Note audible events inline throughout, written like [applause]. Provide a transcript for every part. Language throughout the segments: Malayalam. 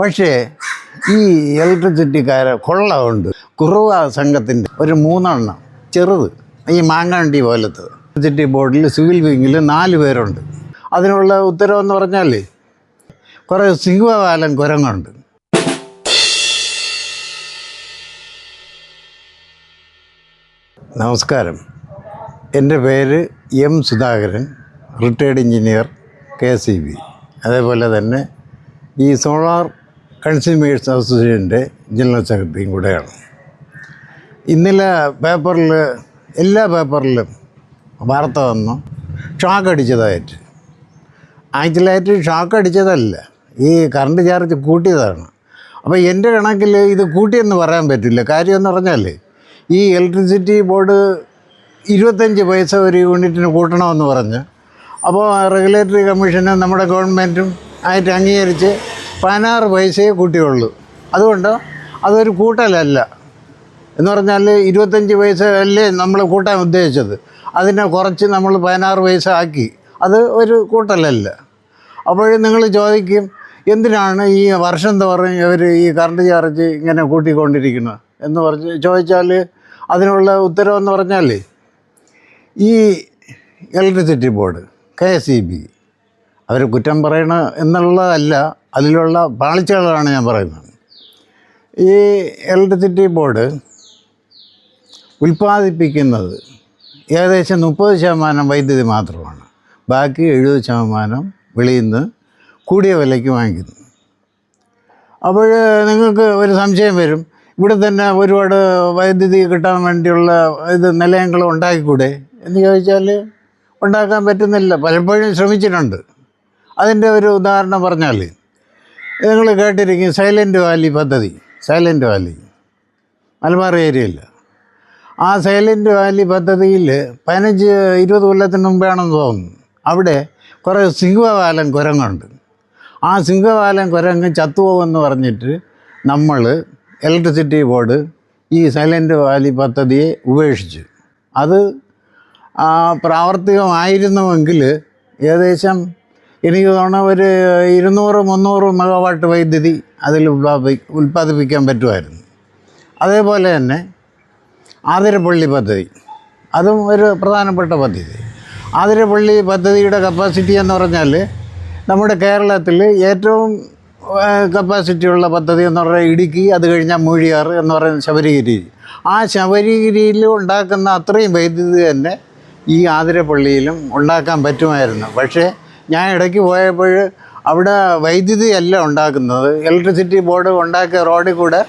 പക്ഷേ ഈ ഇലക്ട്രിസിറ്റിക്കാരെ കൊള്ളമുണ്ട് കുറവ സംഘത്തിന്റെ. ഒരു മൂന്നെണ്ണം. ചെറുത്. ഈ മാങ്ങാണ്ടി പോലത്തത് ഇലക്ട്രിസിറ്റി ബോർഡിൽ സിവിൽ വിങ്ങിൽ നാല് പേരുണ്ട്. അതിനുള്ള ഉത്തരവെന്ന് പറഞ്ഞാൽ കുറേ സിംഹകാലം കുരങ്ങുണ്ട്. നമസ്കാരം. എന്റെ പേര് M Sudhakaran retired engineer K C B. അതേപോലെ തന്നെ ഈ സോളാർ കൺസ്യൂമേഴ്സ് അസോസിയേഷന്റെ ജനറൽ സെക്രട്ടറിയും കൂടെയാണ്. ഇന്നലെ പേപ്പറിൽ എല്ലാ പേപ്പറിലും വാർത്ത വന്നു ഷോക്ക് അടിച്ചതായിട്ട് ആക്ച്വലായിട്ട് ഷോക്ക് അടിച്ചതല്ല ഈ കറണ്ട് ചാർജ് കൂട്ടിയതാണ്. അപ്പോൾ എന്റെ കണക്കിൽ ഇത് കൂട്ടിയെന്ന് പറയാൻ പറ്റില്ല. കാര്യമെന്ന് പറഞ്ഞാൽ ഈ ഇലക്ട്രിസിറ്റി ബോർഡ് ഇരുപത്തഞ്ച് പൈസ ഒരു യൂണിറ്റിന് കൂട്ടണമെന്ന് പറഞ്ഞ് അപ്പോൾ റെഗുലേറ്ററി കമ്മീഷനും നമ്മുടെ ഗവൺമെന്റും ആയിട്ട് അംഗീകരിച്ച് പതിനാറ് പൈസയെ കൂട്ടിയുള്ളൂ. അതുകൊണ്ട്? അതൊരു കൂട്ടലല്ല. എന്ന് പറഞ്ഞാൽ ഇരുപത്തഞ്ച് പൈസ അല്ലേ നമ്മൾ കൂട്ടാൻ ഉദ്ദേശിച്ചത്. അതിനെ കുറച്ച് നമ്മൾ പതിനാറ് പൈസ ആക്കി. അത് ഒരു കൂട്ടലല്ല. അപ്പോൾ നിങ്ങൾ ചോദിക്കും എന്തിനാണ് ഈ വർഷം തോറും ഇവർ ഈ കറണ്ട് ചാർജ് ഇങ്ങനെ കൂട്ടിക്കൊണ്ടിരിക്കുന്നത്? എന്ന് പറഞ്ഞ് ചോദിച്ചാൽ അതിനുള്ള ഉത്തരവെന്ന് പറഞ്ഞാൽ ഈ electricity board K S E B. അവർ കുറ്റം പറയണ എന്നുള്ളതല്ല. അതിലുള്ള പാളിച്ചകളാണ് ഞാൻ പറയുന്നത്. ഈ ഇലക്ട്രിസിറ്റി ബോർഡ് ഉൽപ്പാദിപ്പിക്കുന്നത് ഏകദേശം മുപ്പത് ശതമാനം വൈദ്യുതി മാത്രമാണ്. ബാക്കി എഴുപത് ശതമാനം വെളിയിൽ നിന്ന് കൂടിയ വിലയ്ക്ക് വാങ്ങിക്കുന്നു. അപ്പോൾ നിങ്ങൾക്ക് ഒരു സംശയം വരും. ഇവിടെ തന്നെ ഒരുപാട് വൈദ്യുതി കിട്ടാൻ വേണ്ടിയുള്ള ഇത് നിലയങ്ങൾ ഉണ്ടാക്കിക്കൂടെ എന്ന് ചോദിച്ചാൽ ഉണ്ടാക്കാൻ പറ്റുന്നില്ല. പലപ്പോഴും ശ്രമിച്ചിട്ടുണ്ട്. അതിന്റെ ഒരു ഉദാഹരണം പറഞ്ഞാൽ നിങ്ങൾ കേട്ടിരിക്കും സൈലന്റ് വാലി പദ്ധതി സൈലന്റ് വാലി മലബാർ ഏരിയയിൽ ആ സൈലന്റ് വാലി പദ്ധതിയിൽ പതിനഞ്ച് ഇരുപത് കൊല്ലത്തിന് മുമ്പാണെന്ന് തോന്നുന്നു. അവിടെ കുറേ സിംഹവാലം കുരങ്ങുണ്ട്. ആ സിംഹവാലം കുരങ്ങ് ചത്തുപോകുമെന്ന് പറഞ്ഞിട്ട് നമ്മൾ ഇലക്ട്രിസിറ്റി ബോർഡ് ഈ സൈലന്റ് വാലി പദ്ധതിയെ ഉപേക്ഷിച്ചു. അത് പ്രാവർത്തികമായിരുന്നുവെങ്കിൽ ഏകദേശം എനിക്ക് തോന്നുന്ന ഒരു ഇരുന്നൂറ് മുന്നൂറ് മെഗാവാട്ട് വൈദ്യുതി അതിൽ ഉൽപ്പാദി ഉൽപ്പാദിപ്പിക്കാൻ പറ്റുമായിരുന്നു. അതേപോലെ തന്നെ ആതിരപ്പള്ളി പദ്ധതി അതും ഒരു പ്രധാനപ്പെട്ട പദ്ധതി. ആതിരപ്പള്ളി പദ്ധതിയുടെ കപ്പാസിറ്റി എന്ന് പറഞ്ഞാൽ നമ്മുടെ കേരളത്തിൽ ഏറ്റവും കപ്പാസിറ്റി ഉള്ള പദ്ധതി എന്ന് പറഞ്ഞാൽ ഇടുക്കി അത് കഴിഞ്ഞാൽ മൂഴിയാർ എന്ന് പറയുന്ന ശബരിഗിരി. ആ ശബരിഗിരിയിൽ ഉണ്ടാക്കുന്ന അത്രയും വൈദ്യുതി തന്നെ ഈ ആതിരപ്പള്ളിയിലും ഉണ്ടാക്കാൻ പറ്റുമായിരുന്നു. പക്ഷേ ഞാൻ ഇടയ്ക്ക് പോയപ്പോൾ അവിടെ വൈദ്യുതി അല്ല ഉണ്ടാക്കുന്നത്. ഇലക്ട്രിസിറ്റി ബോർഡ് ഉണ്ടാക്കിയ റോഡിൽ കൂടെ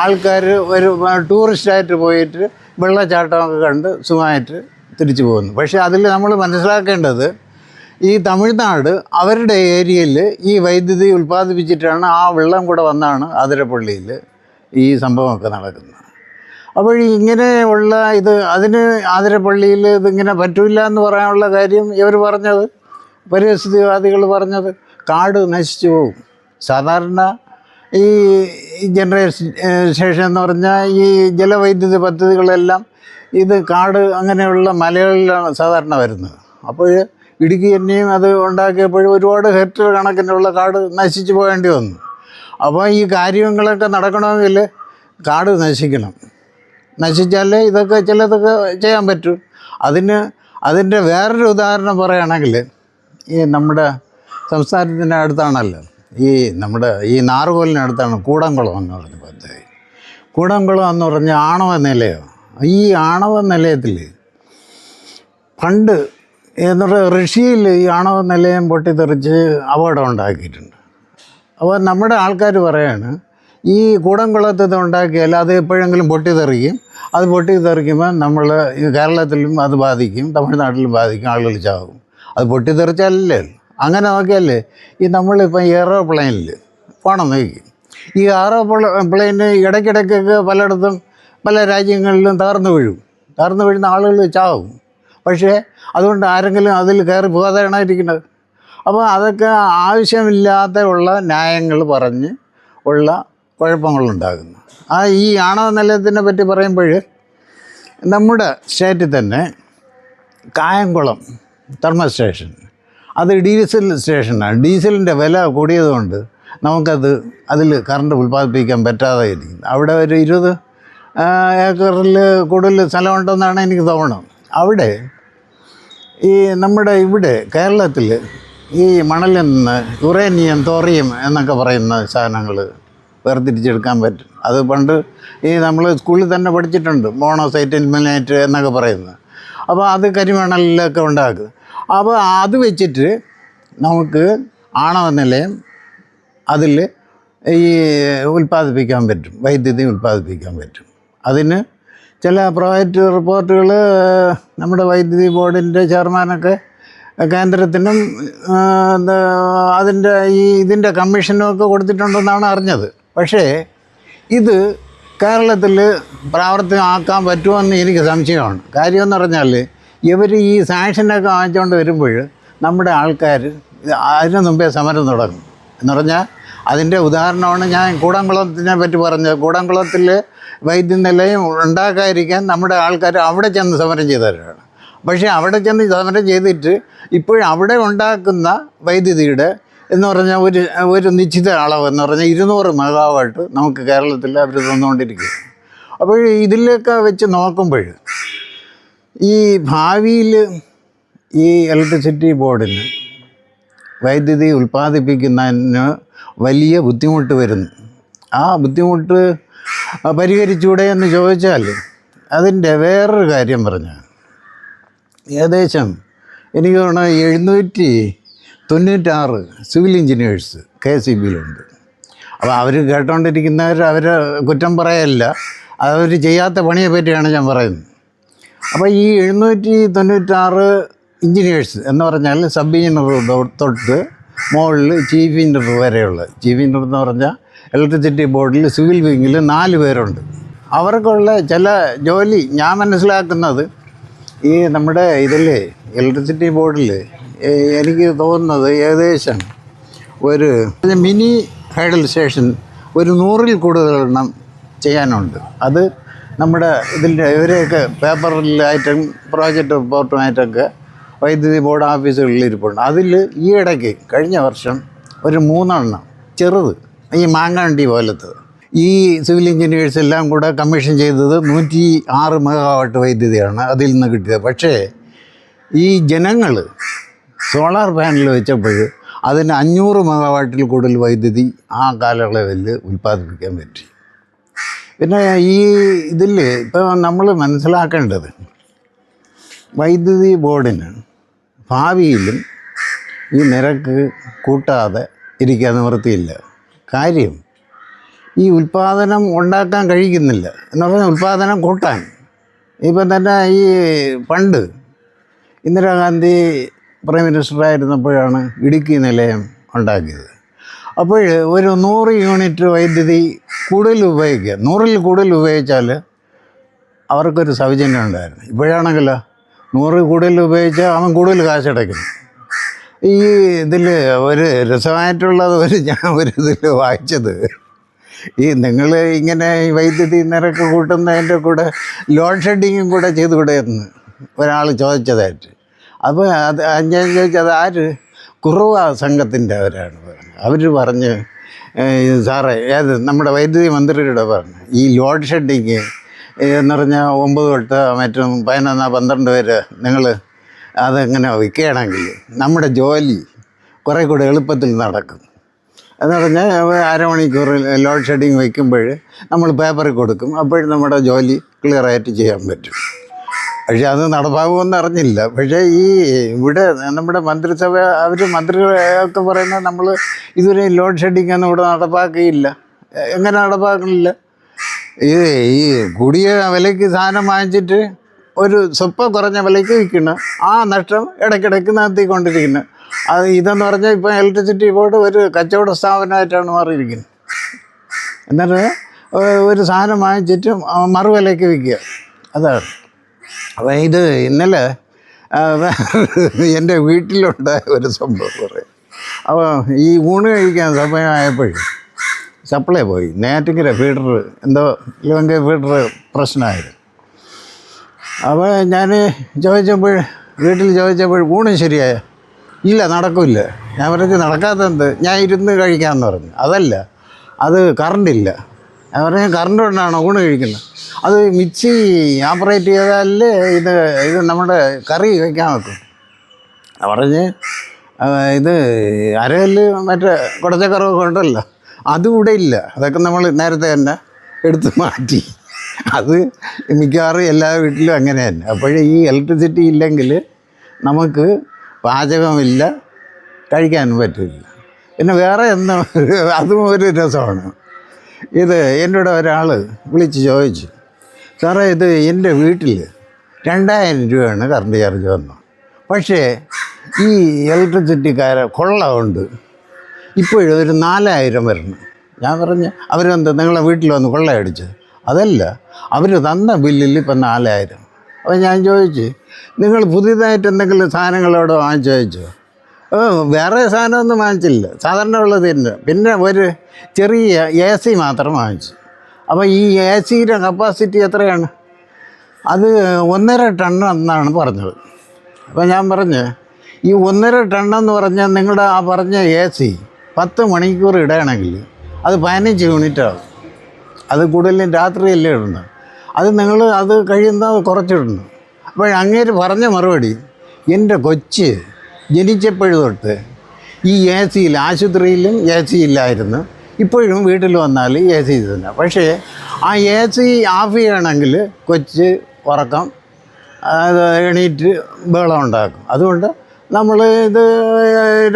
ആൾക്കാർ ഒരു ടൂറിസ്റ്റായിട്ട് പോയിട്ട് വെള്ളച്ചാട്ടമൊക്കെ കണ്ട് സുഖമായിട്ട് തിരിച്ചു പോകുന്നു. പക്ഷേ അതിൽ നമ്മൾ മനസ്സിലാക്കേണ്ടത് ഈ തമിഴ്നാട് അവരുടെ ഏരിയയിൽ ഈ വൈദ്യുതി ഉൽപ്പാദിപ്പിച്ചിട്ടാണ് ആ വെള്ളം കൂടെ വന്നാണ് ആതിരപ്പള്ളിയിൽ ഈ സംഭവമൊക്കെ നടക്കുന്നത്. അപ്പോൾ ഇങ്ങനെ ഉള്ള ഇത് അതിന് ആതിരപ്പള്ളിയിൽ ഇതിങ്ങനെ പറ്റില്ല എന്ന് പറയാനുള്ള കാര്യം ഇവർ പറഞ്ഞത്? പരിസ്ഥിതിവാദികൾ പറഞ്ഞത് കാട് നശിച്ചു പോകും സാധാരണ ഈ ജനറേഷൻ എന്ന് പറഞ്ഞാൽ ഈ ജലവൈദ്യുതി പദ്ധതികളെല്ലാം ഇത് കാട് അങ്ങനെയുള്ള മലകളിലാണ് സാധാരണ വരുന്നത്. അപ്പോൾ ഇടുക്കി തന്നെയും അത് ഉണ്ടാക്കിയപ്പോൾ ഒരുപാട് ഹെക്ടർ കണക്കിനുള്ള കാട് നശിച്ചു പോകേണ്ടി വന്നു. അപ്പോൾ ഈ കാര്യങ്ങളൊക്കെ നടക്കണമെങ്കിൽ കാട് നശിക്കണം. നശിച്ചാലേ ഇതൊക്കെ ചിലതൊക്കെ ചെയ്യാൻ പറ്റും. അതിന് അതിന്റെ വേറൊരു ഉദാഹരണം പറയുകയാണെങ്കിൽ ഈ നമ്മുടെ സംസ്ഥാനത്തിന്റെ അടുത്താണല്ലോ. ഈ നമ്മുടെ ഈ നാറുകോലിനടുത്താണ് കൂടംകുളം എന്ന് പറഞ്ഞ പദ്ധതി. കൂടംകുളം എന്ന് പറഞ്ഞ ആണവ നിലയോ? ഈ ആണവ നിലയത്തിൽ പണ്ട് എന്ന് പറഞ്ഞാൽ റഷ്യയിൽ ഈ ആണവ നിലയം പൊട്ടിത്തെറിച്ച് അപകടം ഉണ്ടാക്കിയിട്ടുണ്ട്. അപ്പോൾ നമ്മുടെ ആൾക്കാർ പറയാണ് ഈ കൂടംകുളത്ത് ഇത് ഉണ്ടാക്കിയാൽ അത് എപ്പോഴെങ്കിലും പൊട്ടിത്തെറിക്കും. അത് പൊട്ടിത്തെറിക്കുമ്പോൾ നമ്മൾ കേരളത്തിലും അത് ബാധിക്കും തമിഴ്നാട്ടിലും ബാധിക്കും ആളുകൾ ചാവും. അത് പൊട്ടിത്തെറിച്ചാലല്ലേ അങ്ങനെ നോക്കിയാലേ ഈ നമ്മളിപ്പോൾ എയറോപ്ലെയിനിൽ പോകണം നോക്കി. ഈ എയറോപ്ലെയിന് ഇടയ്ക്കിടയ്ക്കൊക്കെ പലയിടത്തും പല രാജ്യങ്ങളിലും തകർന്നു വീഴും. തകർന്നു വീഴുന്ന ആളുകൾ ചാവും. പക്ഷേ അതുകൊണ്ട് ആരെങ്കിലും അതിൽ കയറി പോകാതെയാണ് ഇരിക്കുന്നത് അപ്പോൾ അതൊക്കെ ആവശ്യമില്ലാത്ത ഉള്ള ന്യായങ്ങൾ പറഞ്ഞ് ഉള്ള കുഴപ്പങ്ങളുണ്ടാകുന്നു. ആ ഈ ആണവ നിലയത്തിനെ പറ്റി പറയുമ്പോൾ നമ്മുടെ സ്റ്റേറ്റിൽ തന്നെ കായംകുളം തെർമൽ സ്റ്റേഷൻ അത് ഡീസൽ സ്റ്റേഷനാണ് ഡീസലിന്റെ വില കൂടിയതുകൊണ്ട് നമുക്കത് അതിൽ കറണ്ട് ഉൽപ്പാദിപ്പിക്കാൻ പറ്റാതെ ഇരിക്കും അവിടെ ഒരു ഇരുപത് ഏക്കറിൽ കൂടുതൽ സ്ഥലമുണ്ടെന്നാണ് എനിക്ക് തോന്നുന്നത് അവിടെ ഈ നമ്മുടെ ഇവിടെ കേരളത്തിൽ ഈ മണലിൽ നിന്ന് യുറേനിയം തോറിയം എന്നൊക്കെ പറയുന്ന സാധനങ്ങൾ വേർതിരിച്ചെടുക്കാൻ പറ്റും. അത് പണ്ട് ഈ നമ്മൾ സ്കൂളിൽ തന്നെ പഠിച്ചിട്ടുണ്ട്. മോണോസൈറ്റ് ഇൽമിനേറ്റ് എന്നൊക്കെ പറയുന്നത്. അപ്പോൾ അത് കരിമണലിലൊക്കെ ഉണ്ടാക്കുക. അപ്പോൾ അത് വെച്ചിട്ട് നമുക്ക് ആണവ നിലയം അതിൽ ഈ ഉൽപ്പാദിപ്പിക്കാൻ പറ്റും വൈദ്യുതി ഉൽപ്പാദിപ്പിക്കാൻ പറ്റും. അതിന് ചില പ്രൈവറ്റ് റിപ്പോർട്ടുകൾ നമ്മുടെ വൈദ്യുതി ബോർഡിന്റെ ചെയർമാനൊക്കെ കേന്ദ്രത്തിനും അതിന്റെ ഈ ഇതിന്റെ കമ്മീഷനും ഒക്കെ കൊടുത്തിട്ടുണ്ടെന്നാണ് അറിഞ്ഞത്. പക്ഷേ ഇത് കേരളത്തിൽ പ്രാവർത്തികമാക്കാൻ പറ്റുമെന്ന് എനിക്ക് സംശയമാണ്. കാര്യമെന്ന് പറഞ്ഞാൽ ഇവർ ഈ സാങ്ഷനൊക്കെ വാങ്ങിച്ചുകൊണ്ട് വരുമ്പോൾ നമ്മുടെ ആൾക്കാർ അതിന് മുമ്പേ സമരം തുടങ്ങും. എന്ന് പറഞ്ഞാൽ അതിന്റെ ഉദാഹരണമാണ് ഞാൻ കൂടംകുളത്തിനെ പറ്റി പറഞ്ഞത്. കൂടംകുളത്തിൽ വൈദ്യുതി നിലയം ഉണ്ടാക്കാതിരിക്കാൻ നമ്മുടെ ആൾക്കാർ അവിടെ ചെന്ന് സമരം ചെയ്തവരാണ്. പക്ഷേ അവിടെ ചെന്ന് സമരം ചെയ്തിട്ട് ഇപ്പോഴും അവിടെ ഉണ്ടാക്കുന്ന വൈദ്യുതിയുടെ എന്ന് പറഞ്ഞാൽ ഒരു ഒരു നിശ്ചിത അളവ് എന്ന് പറഞ്ഞാൽ ഇരുന്നൂറ് മെഗാവാട്ട് നമുക്ക് കേരളത്തിൽ അവർ തന്നുകൊണ്ടിരിക്കുക അപ്പോൾ ഇതിലൊക്കെ വെച്ച് നോക്കുമ്പോൾ ഈ ഭാവിയിൽ ഈ ഇലക്ട്രിസിറ്റി ബോർഡിന് വൈദ്യുതി ഉൽപ്പാദിപ്പിക്കുന്നതിന് വലിയ ബുദ്ധിമുട്ട് വരുന്നു. ആ ബുദ്ധിമുട്ട് പരിഹരിച്ചൂടെ എന്ന് ചോദിച്ചാൽ അതിന്റെ വേറൊരു കാര്യം പറഞ്ഞു ഏകദേശം എനിക്ക് തോന്നുന്നു എഴുന്നൂറ്റി തൊണ്ണൂറ്റാറ് സിവിൽ എഞ്ചിനീയേഴ്സ് കെ സി ബിയിലുണ്ട്. അപ്പോൾ അവർ കേട്ടോണ്ടിരിക്കുന്നവർ അവർ കുറ്റം പറയല്ല. അവർ ചെയ്യാത്ത പണിയെ പറ്റിയാണ് ഞാൻ പറയുന്നത്. അപ്പോൾ ഈ എഴുന്നൂറ്റി തൊണ്ണൂറ്റാറ് എഞ്ചിനീയേഴ്സ് എന്ന് പറഞ്ഞാൽ സബ് എഞ്ചിനീയർ തൊട്ട് മുകളിൽ ചീഫ് എഞ്ചിനീയർ വരെയുള്ള ചീഫ് എഞ്ചിനീയർ എന്ന് പറഞ്ഞാൽ ഇലക്ട്രിസിറ്റി ബോർഡിൽ സിവിൽ വിങ്ങിൽ നാല് പേരുണ്ട്. അവർക്കുള്ള ചില ജോലി ഞാൻ മനസ്സിലാക്കുന്നത് ഈ നമ്മുടെ ഇതിൽ ഇലക്ട്രിസിറ്റി ബോർഡിൽ എനിക്ക് തോന്നുന്നത് ഏകദേശം ഒരു മിനി ഹൈഡൽ സ്റ്റേഷൻ ഒരു നൂറിൽ കൂടുതൽ എണ്ണം ചെയ്യാനുണ്ട്. അത് നമ്മുടെ ഇതിന്റെ ഇവരെയൊക്കെ പേപ്പറിലായിട്ടും പ്രോജക്റ്റ് റിപ്പോർട്ടുമായിട്ടൊക്കെ വൈദ്യുതി ബോർഡ് ഓഫീസുകളിൽ ഇരിപ്പുണ്ട്. അതിൽ ഈ ഇടയ്ക്ക് കഴിഞ്ഞ വർഷം ഒരു മൂന്നെണ്ണം ചെറുത് ഈ മാങ്ങാണ്ടി പോലത്തത് ഈ സിവിൽ എഞ്ചിനീയേഴ്സ് എല്ലാം കൂടെ കമ്മീഷൻ ചെയ്തത് നൂറ്റി ആറ് മെഗാവാട്ട് വൈദ്യുതിയാണ് അതിൽ നിന്ന് കിട്ടിയത്. പക്ഷേ ഈ ജനങ്ങൾ സോളാർ പാനൽ വെച്ചപ്പോൾ അതിന് അഞ്ഞൂറ് മെഗാവാട്ടിൽ കൂടുതൽ വൈദ്യുതി ആ കാലയളവിൽ ഉൽപ്പാദിപ്പിക്കാൻ പറ്റി. പിന്നെ ഈ ഇതിൽ ഇപ്പോൾ നമ്മൾ മനസ്സിലാക്കേണ്ടത് വൈദ്യുതി ബോർഡിന് ഭാവിയിലും ഈ നിരക്ക് കൂട്ടാതെ ഇരിക്കാൻ നിവൃത്തിയില്ല. കാര്യം ഈ ഉൽപ്പാദനം ഉണ്ടാക്കാൻ കഴിയുന്നില്ല എന്ന് പറഞ്ഞാൽ ഉൽപ്പാദനം കൂട്ടാൻ. ഇപ്പം തന്നെ ഈ പണ്ട് ഇന്ദിരാഗാന്ധി പ്രൈം മിനിസ്റ്ററായിരുന്നപ്പോഴാണ് ഇടുക്കി നിലയം ഉണ്ടാക്കിയത്. അപ്പോൾ ഒരു നൂറ് യൂണിറ്റ് വൈദ്യുതി കൂടുതൽ ഉപയോഗിക്കുക. നൂറിൽ കൂടുതൽ ഉപയോഗിച്ചാൽ അവർക്കൊരു സൗജന്യം ഉണ്ടായിരുന്നു. ഇപ്പോഴാണെങ്കിലോ നൂറ് കൂടുതൽ ഉപയോഗിച്ചാൽ അവൻ കൂടുതൽ കാശടയ്ക്കുന്നു ഈ ഇതിൽ ഒരു രസമായിട്ടുള്ളത് ഒരു ഞാൻ ഒരു ഇതിൽ വായിച്ചത്. ഈ നിങ്ങൾ ഇങ്ങനെ ഈ വൈദ്യുതി നിരക്ക് കൂട്ടുന്നതിന്റെ കൂടെ ലോഡ് ഷെഡിങ്ങും കൂടെ ചെയ്ത് എന്ന് ഒരാൾ ചോദിച്ചതായിട്ട്. അപ്പോൾ അത് ഞാൻ ചോദിച്ചത് ആര്? കുറുവ സംഘത്തിന്റെ അവരാണ്. അവർ പറഞ്ഞ് "ഏയ് സാറേ ഏത് നമ്മുടെ വൈദ്യുതി മന്ത്രിയുടെ പറഞ്ഞു ഈ ലോഡ് ഷെഡിങ് എന്ന് പറഞ്ഞാൽ ഒമ്പത് തൊട്ട് മറ്റും പതിനൊന്ന് പന്ത്രണ്ട് വരെ നിങ്ങൾ അതെങ്ങനെ വിൽക്കുകയാണെങ്കിൽ നമ്മുടെ ജോലി കുറേ കൂടെ എളുപ്പത്തിൽ നടക്കും. എന്ന് പറഞ്ഞാൽ അരമണിക്കൂർ ലോഡ് ഷെഡിങ് വയ്ക്കുമ്പോൾ നമ്മൾ പേപ്പറിൽ കൊടുക്കും അപ്പോഴും നമ്മുടെ ജോലി ക്ലിയറായിട്ട് ചെയ്യാൻ പറ്റും. പക്ഷേ അത് നടപ്പാകുമെന്ന് അറിഞ്ഞില്ല. പക്ഷേ ഈ ഇവിടെ നമ്മുടെ മന്ത്രിസഭ അവർ മന്ത്രികളൊക്കെ പറയുന്നത് നമ്മൾ ഇതുവരെ ലോഡ് ഷെഡിങ് ഒന്നും ഇവിടെ നടപ്പാക്കിയില്ല. എങ്ങനെ നടപ്പാക്കണില്ല ഇത് ഈ കൂടിയ വിലയ്ക്ക് സാധനം വാങ്ങിച്ചിട്ട് ഒരു സ്വപ്പ കുറഞ്ഞ വിലയ്ക്ക് വിൽക്കണം ആ നഷ്ടം ഇടയ്ക്കിടയ്ക്ക് നടത്തിക്കൊണ്ടിരിക്കുന്നു. അത് ഇതെന്ന് പറഞ്ഞാൽ ഇപ്പോൾ ഇലക്ട്രിസിറ്റി ബോർഡ് ഒരു കച്ചവട സ്ഥാപനമായിട്ടാണ് മാറിയിരിക്കുന്നത്. എന്നിട്ട് ഒരു സാധനം വാങ്ങിച്ചിട്ട് മറുവിലയ്ക്ക് വിൽക്കുക. അതാണ്. അപ്പോൾ ഇത് ഇന്നലെ എന്റെ വീട്ടിലുണ്ടായ ഒരു സംഭവം പറയും. അപ്പോൾ ഈ ഊണ് കഴിക്കാൻ സമയമായപ്പോഴും സപ്ലൈ പോയി. നേറ്റിക്കര ഫീഡർ എന്തോ ഇല്ലെങ്കിൽ ഫീഡർ പ്രശ്നമായിരുന്നു. അപ്പോൾ ഞാൻ ചോദിച്ചപ്പോൾ വീട്ടിൽ ചോദിച്ചപ്പോൾ ഊണ് ശരിയായ? ഇല്ല നടക്കില്ല. ഞാൻ പറഞ്ഞു നടക്കാത്തത് ഞാൻ ഇരുന്ന് കഴിക്കാമെന്ന് പറഞ്ഞു. അതല്ല അത് കറണ്ടില്ല ഞാൻ പറഞ്ഞു കറണ്ട് കൊണ്ടാണോ ഊണ് കഴിക്കുന്നത്? അത് മിക്സി ഓപ്പറേറ്റ് ചെയ്താലേ ഇത് ഇത് നമ്മുടെ കറി വയ്ക്കാൻ വെക്കും. പറഞ്ഞ് ഇത് അരകല്ല് മറ്റേ കുടച്ചക്കറവൊക്കെ ഉണ്ടല്ലോ അതും ഇവിടെ ഇല്ല. അതൊക്കെ നമ്മൾ നേരത്തെ തന്നെ എടുത്ത് മാറ്റി. അത് മിക്കവാറും എല്ലാ വീട്ടിലും അങ്ങനെ തന്നെ. അപ്പോഴേ ഈ ഇലക്ട്രിസിറ്റി ഇല്ലെങ്കിൽ നമുക്ക് പാചകമില്ല കഴിക്കാനും പറ്റില്ല. പിന്നെ വേറെ എന്താ [laughs] അതും ഒരു രസമാണ്. ഇത് എന്നോട് ഒരാൾ വിളിച്ച് ചോദിച്ചു. സാറേ ഇത് എന്റെ വീട്ടിൽ രണ്ടായിരം രൂപയാണ് കറണ്ട് ചാർജ് വന്നത്. പക്ഷേ ഈ ഇലക്ട്രിസിറ്റിക്കാരെ കൊള്ളമുണ്ട് ഇപ്പോഴും ഒരു നാലായിരം വരണം. ഞാൻ പറഞ്ഞു അവരെന്ത് നിങ്ങളെ വീട്ടിൽ വന്ന് കൊള്ളയടിച്ചത്? അതല്ല അവർ തന്ന ബില്ലിൽ ഇപ്പം നാലായിരം. അപ്പോൾ ഞാൻ ചോദിച്ചു നിങ്ങൾ പുതിയതായിട്ട് എന്തെങ്കിലും സാധനങ്ങളോട് വാങ്ങിച്ചു ചോദിച്ചോ വേറെ സാധനമൊന്നും വാങ്ങിച്ചില്ല. സാധാരണ ഉള്ളത് തന്നെ പിന്നെ ഒരു ചെറിയ എ സി മാത്രം വാങ്ങിച്ചു. അപ്പോൾ ഈ എ സിയുടെ കപ്പാസിറ്റി എത്രയാണ്? അത് ഒന്നര ടൺ എന്നാണ് പറഞ്ഞത്. അപ്പോൾ ഞാൻ പറഞ്ഞ് ഈ ഒന്നര എന്ന് പറഞ്ഞാൽ നിങ്ങളുടെ ആ പറഞ്ഞ എ സി പത്ത് മണിക്കൂർ ഇടുകയാണെങ്കിൽ അത് പതിനഞ്ച് യൂണിറ്റ് ആവും. അത് കൂടുതലും രാത്രിയല്ലേ ഇടുന്നത്. അത് നിങ്ങൾ അത് കഴിയുന്നത് കുറച്ചിടുന്നു. അപ്പോൾ അങ്ങേര് പറഞ്ഞ മറുപടി എന്റെ കൊച്ച് ജനിച്ചപ്പോഴും തൊട്ട് ഈ എ സിയിൽ ആശുപത്രിയിലും എ സി ഇല്ലായിരുന്നു. ഇപ്പോഴും വീട്ടിൽ വന്നാൽ എ സി തന്നെ. പക്ഷേ ആ എ സി ഓഫ് ചെയ്യണമെങ്കിൽ കൊച്ച് ഉറക്കം അത് എണീറ്റ് ബഹളം ഉണ്ടാക്കും. അതുകൊണ്ട് നമ്മൾ ഇത്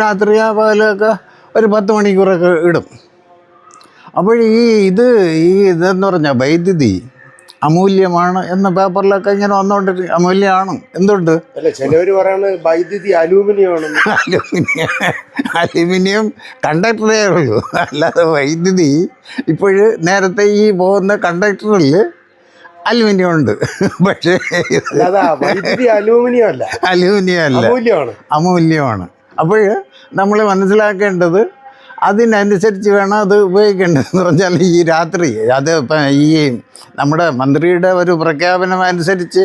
രാത്രി ആ പകലൊക്കെ ഒരു പത്ത് മണിക്കൂറൊക്കെ ഇടും. അപ്പോൾ ഈ ഇത് ഈ ഇതെന്ന് പറഞ്ഞാൽ വൈദ്യുതി അമൂല്യമാണ് എന്ന പേപ്പറിലൊക്കെ ഇങ്ങനെ വന്നോണ്ട് അമൂല്യമാണ്. എന്തുണ്ട്? അല്ല ചിലവർ വൈദ്യുതി അലൂമിനിയം. അലൂമിനിയം കണ്ടക്ടറേ ഉള്ളൂ. അല്ലാതെ വൈദ്യുതി ഇപ്പോഴ് നേരത്തെ ഈ പോകുന്ന കണ്ടക്ടറിൽ അലൂമിനിയം ഉണ്ട് പക്ഷേ അലൂമിനിയം അല്ല അലുമിനിയം അല്ല അമൂല്യമാണ്. അമൂല്യമാണ്. അപ്പോൾ നമ്മൾ മനസ്സിലാക്കേണ്ടത് അതിനനുസരിച്ച് വേണം അത് ഉപയോഗിക്കേണ്ടതെന്ന് പറഞ്ഞാൽ ഈ രാത്രി അത് ഇപ്പം ഈ നമ്മുടെ മന്ത്രിയുടെ ഒരു പ്രഖ്യാപനം അനുസരിച്ച്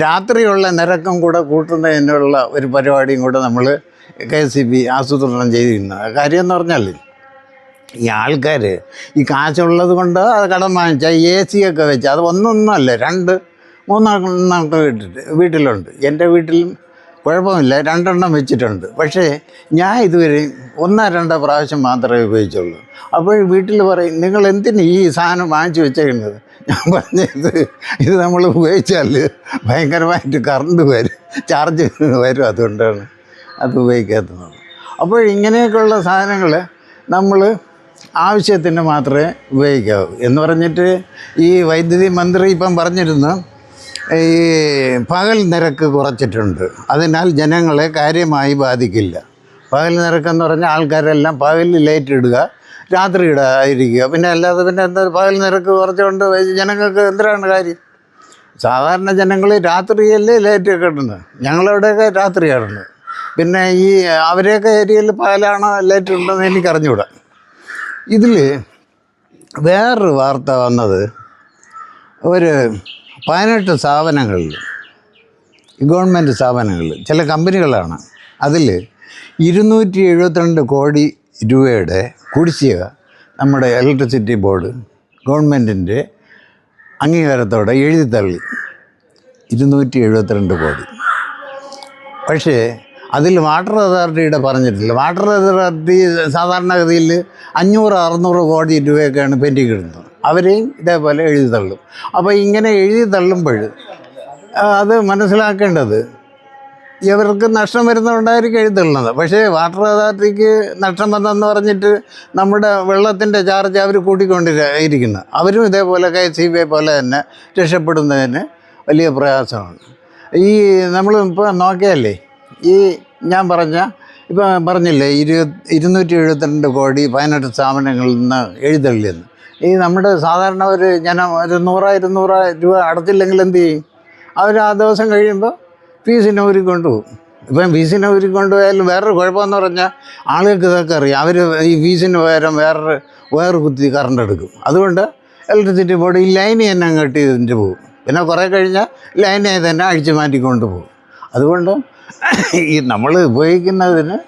രാത്രിയുള്ള നിരക്കും കൂടെ കൂട്ടുന്നതിനുള്ള ഒരു പരിപാടിയും കൂടെ നമ്മൾ കെ സി ബി ആസൂത്രണം ചെയ്തിരുന്നു. കാര്യം എന്ന് പറഞ്ഞാൽ ഈ ആൾക്കാർ ഈ കാശുള്ളത് കൊണ്ട് അത് കടം വാങ്ങിച്ച എ സി ഒക്കെ വെച്ച് അത് ഒന്നൊന്നുമല്ല രണ്ട് മൂന്നെണ്ണമൊക്കെ വീട്ടിൽ വീട്ടിലുണ്ട്. എന്റെ വീട്ടിലും കുഴപ്പമില്ല രണ്ടെണ്ണം വെച്ചിട്ടുണ്ട്. പക്ഷേ ഞാൻ ഇതുവരെ ഒന്നോ രണ്ടോ പ്രാവശ്യം മാത്രമേ ഉപയോഗിച്ചുള്ളൂ. അപ്പോൾ വീട്ടിൽ പറയും നിങ്ങൾ എന്തിന് ഈ സാധനം വാങ്ങിച്ചു വെച്ചേക്കുന്നത്? ഞാൻ പറഞ്ഞത് ഇത് നമ്മൾ ഉപയോഗിച്ചാൽ ഭയങ്കരമായിട്ട് കറണ്ട് വരും. ചാർജ് വരും അതുകൊണ്ടാണ് അത് ഉപയോഗിക്കാത്തത്. അപ്പോൾ ഇങ്ങനെയൊക്കെയുള്ള സാധനങ്ങൾ നമ്മൾ ആവശ്യത്തിന് മാത്രമേ ഉപയോഗിക്കാവൂ. എന്ന് പറഞ്ഞിട്ട് ഈ വൈദ്യുതി മന്ത്രി ഇപ്പം പറഞ്ഞിരുന്നു ഈ പകൽ നിരക്ക് കുറച്ചിട്ടുണ്ട്. അതിനാൽ ജനങ്ങളെ കാര്യമായി ബാധിക്കില്ല. പകൽ നിരക്കെന്ന് പറഞ്ഞാൽ ആൾക്കാരെല്ലാം പകലിൽ ലൈറ്റ് ഇടുക രാത്രി ഇടാതിരിക്കുക. പിന്നെ അല്ലാതെ പിന്നെ എന്താ പകൽ നിരക്ക് കുറച്ചുകൊണ്ട് ജനങ്ങൾക്ക് എന്തിനാണ് കാര്യം? സാധാരണ ജനങ്ങൾ രാത്രിയല്ലേ ലൈറ്റൊക്കെ ഇടുന്നത്. ഞങ്ങളവിടെയൊക്കെ രാത്രിയാണ് പിന്നെ ഈ അവരെയൊക്കെ ഏരിയയിൽ പകലാണോ ലൈറ്റ് ഉണ്ടെന്ന് എനിക്കറിഞ്ഞുകൂടാ ഇതിൽ വേറൊരു വാർത്ത വന്നത്. ഒരു പതിനെട്ട് സ്ഥാപനങ്ങളിൽ ഗവൺമെന്റ് സ്ഥാപനങ്ങളിൽ ചില കമ്പനികളാണ്. അതിൽ ഇരുന്നൂറ്റി എഴുപത്തിരണ്ട് കോടി രൂപയുടെ കുടിശ്ശിക നമ്മുടെ ഇലക്ട്രിസിറ്റി ബോർഡ് ഗവൺമെന്റിന്റെ അംഗീകാരത്തോടെ എഴുതിത്തള്ളി. ഇരുന്നൂറ്റി എഴുപത്തിരണ്ട് കോടി. പക്ഷേ അതിൽ വാട്ടർ അതോറിറ്റിയുടെ പറഞ്ഞിട്ടില്ല. വാട്ടർ അതോറിറ്റി സാധാരണഗതിയിൽ അഞ്ഞൂറ് അറുന്നൂറ് കോടി രൂപയൊക്കെയാണ് പെൻഡിങ് ഇടുന്നത് അവരെയും ഇതേപോലെ എഴുതി തള്ളും. അപ്പോൾ ഇങ്ങനെ എഴുതി തള്ളുമ്പോൾ അത് മനസ്സിലാക്കേണ്ടത് ഇവർക്ക് നഷ്ടം വരുന്നുണ്ടായിരിക്കും എഴുതി തള്ളുന്നത്. പക്ഷേ വാട്ടർ അതോറിറ്റിക്ക് നഷ്ടം വന്നെന്ന് പറഞ്ഞിട്ട് നമ്മുടെ വെള്ളത്തിന്റെ ചാർജ് അവർ കൂട്ടിക്കൊണ്ടിരിക്കുന്നത് അവരും ഇതേപോലെ കെ സി ബി പോലെ തന്നെ രക്ഷപ്പെടുന്നതിന് വലിയ പ്രയാസമാണ്. ഈ നമ്മൾ ഇപ്പോൾ നോക്കിയാലേ ഈ ഞാൻ പറഞ്ഞ ഇപ്പം പറഞ്ഞില്ലേ ഇരു ഇരുന്നൂറ്റി എഴുപത്തിരണ്ട് കോടി പതിനെട്ട് സ്ഥാപനങ്ങളിൽ നിന്ന് എഴുതള്ളിയെന്ന് ഈ നമ്മുടെ സാധാരണ ഒരു ജനം ഒരു നൂറ് ഇരുന്നൂറ് രൂപ അടച്ചില്ലെങ്കിൽ എന്ത് ചെയ്യും? അവർ ആ ദിവസം കഴിയുമ്പോൾ ഫീസിനെ ഊരി കൊണ്ടുപോകും ഇപ്പം ഫീസിനെ ഊരി കൊണ്ടുപോയാലും വേറൊരു കുഴപ്പമെന്ന് പറഞ്ഞാൽ ആളുകൾക്ക് ഇതൊക്കെ അറിയാം. അവർ ഈ ഫീസിന് പകരം വേറൊരു വേറെ കുത്തി കറണ്ട് എടുക്കും. അതുകൊണ്ട് ഇലക്ട്രിസിറ്റി ബോർഡ് ഈ ലൈന് തന്നെ അങ്ങോട്ട് ഇതിന്റെ പോകും. പിന്നെ കുറേ കഴിഞ്ഞാൽ ലൈനെ തന്നെ അഴിച്ചു മാറ്റിക്കൊണ്ട് പോകും. അതുകൊണ്ട് ഈ നമ്മൾ ഉപയോഗിക്കുന്നതിന്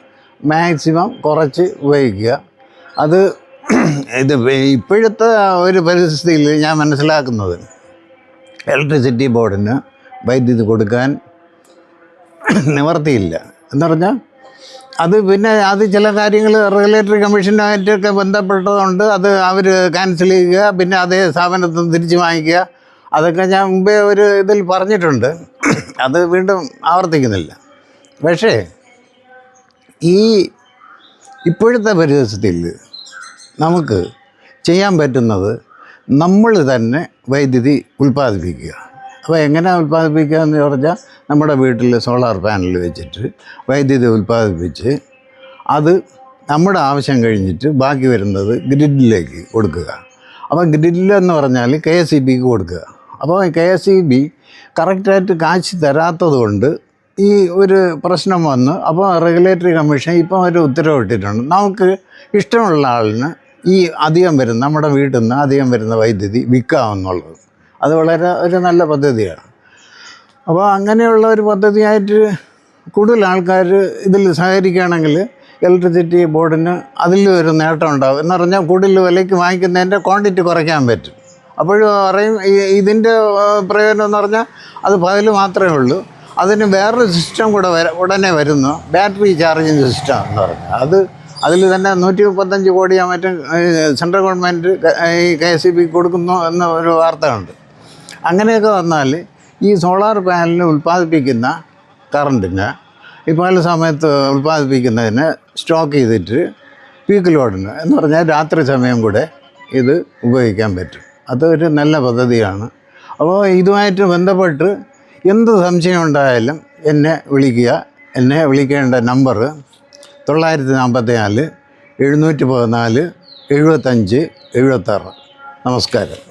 മാക്സിമം കുറച്ച് ഉപയോഗിക്കുക. അത് [clears throat] ഇത് ഇപ്പോഴത്തെ ഒരു പരിസ്ഥിതിയിൽ ഞാൻ മനസ്സിലാക്കുന്നത് ഇലക്ട്രിസിറ്റി ബോർഡിന് വൈദ്യുതി കൊടുക്കാൻ [clears throat] നിവർത്തിയില്ല. എന്ന് പറഞ്ഞാൽ അത് പിന്നെ അത് ചില കാര്യങ്ങൾ റെഗുലേറ്ററി കമ്മീഷനായിട്ടൊക്കെ ബന്ധപ്പെട്ടതുകൊണ്ട് അത് അവർ ക്യാൻസൽ ചെയ്യുക പിന്നെ അതേ സ്ഥാപനത്തിൽ തിരിച്ച് വാങ്ങിക്കുക. അതൊക്കെ ഞാൻ മുമ്പേ ഒരു ഇതിൽ പറഞ്ഞിട്ടുണ്ട്. [clears throat] അത് വീണ്ടും ആവർത്തിക്കുന്നില്ല. പക്ഷേ ഈ ഇപ്പോഴത്തെ പരിസ്ഥിതിയിൽ നമുക്ക് ചെയ്യാൻ പറ്റുന്നത് നമ്മൾ തന്നെ വൈദ്യുതി ഉൽപ്പാദിപ്പിക്കുക. അപ്പോൾ എങ്ങനെ ഉൽപ്പാദിപ്പിക്കുക എന്ന് പറഞ്ഞാൽ നമ്മുടെ വീട്ടിൽ സോളാർ പാനൽ വെച്ചിട്ട് വൈദ്യുതി ഉൽപ്പാദിപ്പിച്ച് അത് നമ്മുടെ ആവശ്യം കഴിഞ്ഞിട്ട് ബാക്കി വരുന്നത് ഗ്രിഡിലേക്ക് കൊടുക്കുക. അപ്പോൾ ഗ്രിഡിലെന്ന് പറഞ്ഞാൽ കെ എസ് ഇ ബിക്ക് കൊടുക്കുക. അപ്പോൾ കെ എസ് ഇ ബി കറക്റ്റായിട്ട് കാശ് തരാത്തത് കൊണ്ട് ഈ ഒരു പ്രശ്നം വന്ന് അപ്പോൾ റെഗുലേറ്ററി കമ്മീഷൻ ഇപ്പം ഒരു ഉത്തരവിട്ടിട്ടുണ്ട്. നമുക്ക് ഇഷ്ടമുള്ള ആളിന് ഈ അധികം വരുന്ന നമ്മുടെ വീട്ടിൽ നിന്ന് അധികം വരുന്ന വൈദ്യുതി വിൽക്കാമെന്നുള്ളത്. അത് വളരെ ഒരു നല്ല പദ്ധതിയാണ്. അപ്പോൾ അങ്ങനെയുള്ള ഒരു പദ്ധതിയായിട്ട് കൂടുതൽ ആൾക്കാർ ഇതിൽ സഹകരിക്കുകയാണെങ്കിൽ ഇലക്ട്രിസിറ്റി ബോർഡിന് അതിൽ ഒരു നേട്ടം ഉണ്ടാകും. എന്ന് പറഞ്ഞാൽ കൂടുതൽ വിലയ്ക്ക് വാങ്ങിക്കുന്നതിന്റെ ക്വാണ്ടിറ്റി കുറയ്ക്കാൻ പറ്റും. അപ്പോഴും പറയും ഇതിന്റെ പ്രയോജനം എന്ന് പറഞ്ഞാൽ അത് പകൽ മാത്രമേ ഉള്ളൂ. അതിന് വേറൊരു സിസ്റ്റം കൂടെ വര ഉടനെ വരുന്നു. ബാറ്ററി ചാർജിങ് സിസ്റ്റം എന്ന് പറഞ്ഞാൽ അത് അതിൽ തന്നെ നൂറ്റി മുപ്പത്തഞ്ച് കോടിയാ മറ്റും സെൻട്രൽ ഗവൺമെന്റ് ഈ കെ എസ് ഇ ബി കൊടുക്കുന്നു എന്ന ഒരു വാർത്ത ഉണ്ട് അങ്ങനെയൊക്കെ വന്നാൽ ഈ സോളാർ പാനലിന് ഉൽപ്പാദിപ്പിക്കുന്ന കറണ്ടിന് ഇപ്പോൾ സമയത്ത് ഉൽപ്പാദിപ്പിക്കുന്നതിന് സ്റ്റോക്ക് ചെയ്തിട്ട് പീക്ക് ലോഡിന് എന്ന് പറഞ്ഞാൽ രാത്രി സമയം കൂടെ ഇത് ഉപയോഗിക്കാൻ പറ്റും. അതൊരു നല്ല പദ്ധതിയാണ്. അപ്പോൾ ഇതുമായിട്ട് ബന്ധപ്പെട്ട് എന്ത് സംശയം ഉണ്ടായാലും എന്നെ വിളിക്കുക എന്നെ വിളിക്കേണ്ട നമ്പർ തൊള്ളായിരത്തി നാൽപ്പത്തി നാല് എഴുന്നൂറ്റി പതിനാല് എഴുപത്തഞ്ച് എഴുപത്താറ്. നമസ്കാരം.